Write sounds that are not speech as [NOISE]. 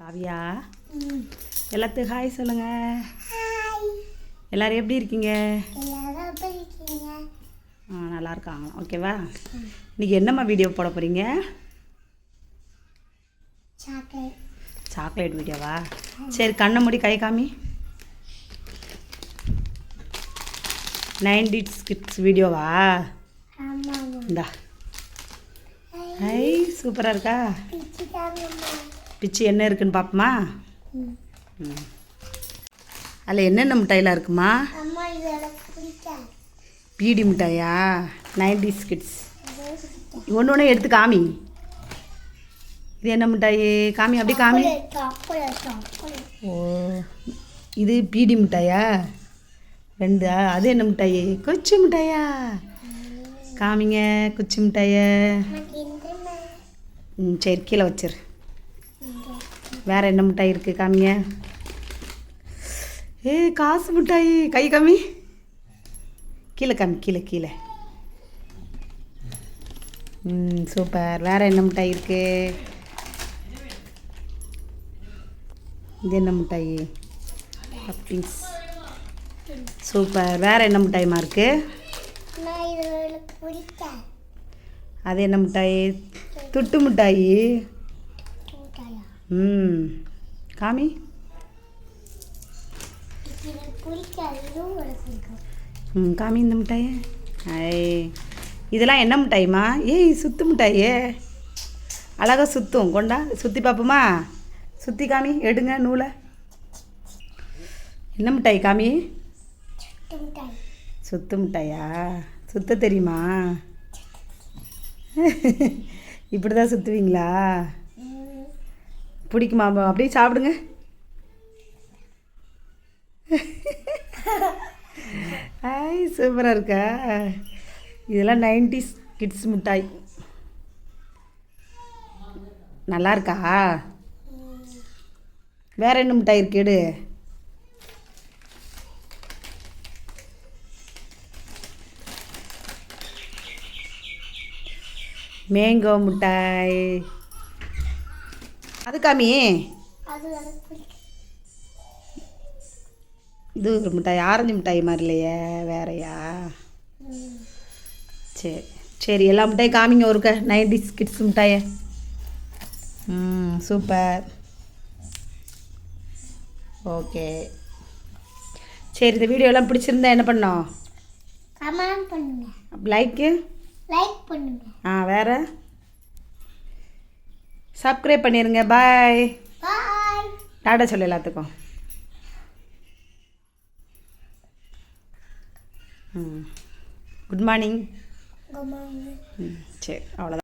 காவியா? எல்லாத்துக்கும் ஹாய் சொல்லுங்க. எல்லாரும் எப்படி இருக்கீங்க? ஆ நல்லா இருக்காங்க. ஓகேவா? இன்னைக்கு என்னம்மா வீடியோ போட போகிறீங்க சாக்லேட் வீடியோவா சரி கண்ணை மூடி கை காமி. நைன்டி கிட்ஸ் வீடியோவா இந்தா. ஐ சூப்பராக இருக்கா? பிச்சு என்ன இருக்குன்னு பார்ப்போமா அதில் என்னென்ன மிட்டாயெலாம் இருக்குமா? பீடி மிட்டாயா? Ninety kids. இதே பிடிக்காது. ஒன்று ஒன்று எடுத்து காமி. இது என்ன மிட்டாய்? காமி அப்படியே காமி. ஓ. இது பீடி மிட்டாயா? ரெண்டா. அது என்ன மிட்டாய்? குச்சி மிட்டாயா? காமிங்க குச்சி மிட்டாய. ம் சரி கீழே வச்சிரு. வேற என்ன மிட்டாய் இருக்குது காமிங்க. ஏய் காசு மிட்டாய். கை காமி. கீழே காமி கீழே கீழே. ம் சூப்பர். வேற என்ன மிட்டாய் இருக்கு? இது என்ன மிட்டாய்? Puffings super. வேற என்ன மிட்டாய்மா இருக்கு? நான் இது எனக்கு பிடிக்காது. அது என்ன மிட்டாய்? துட்டு மிட்டாய். ம். காமி? ம் காமி இந்த மிட்டாய்? ஐ. இதெல்லாம் என்ன மிட்டாய்மா? ஏய் சுத்து மிட்டாயே. அழகாக சுற்றும் கொண்டா சுற்றி பார்ப்போமா சுற்றி காமி எடுங்க நூலை. என்ன மிட்டாய் காமி? சுத்து மிட்டாயா? சுத்த தெரியுமா? [LAUGHS] இப்படி தான் சுற்றுவீங்களா. பிடிக்குமா அப்படியே சாப்பிடுங்க. ஐ சூப்பராக இருக்கா. இதெல்லாம் நைன்டிஸ் கிட்ஸ் மிட்டாய். நல்லா இருக்கா? வேற என்ன மிட்டாய் இருக்கேடு மேங்கோ மிட்டாய். அது காமி. இது ஒரு மிட்டாய் ஆரஞ்சு மிட்டாய் மாதிரி இல்லையே வேறையா. சரி சரி எல்லா மிட்டாய் காமிங்க ஒருக்க நைன்டிஸ் கிட்ஸ் மிட்டாயை. ம் சூப்பர். ஓகே. சரி இந்த வீடியோலாம் பிடிச்சிருந்தா என்ன பண்ணோம் லைக்கு லைக் பண்ணுங்க. ஆ வேறு? சப்ஸ்கிரைப் பண்ணிடுங்க பாய் டாடா சொல்லு எல்லாத்துக்கும். ம். குட் மார்னிங் குட் மார்னிங் ம் சரி அவ்வளோதான்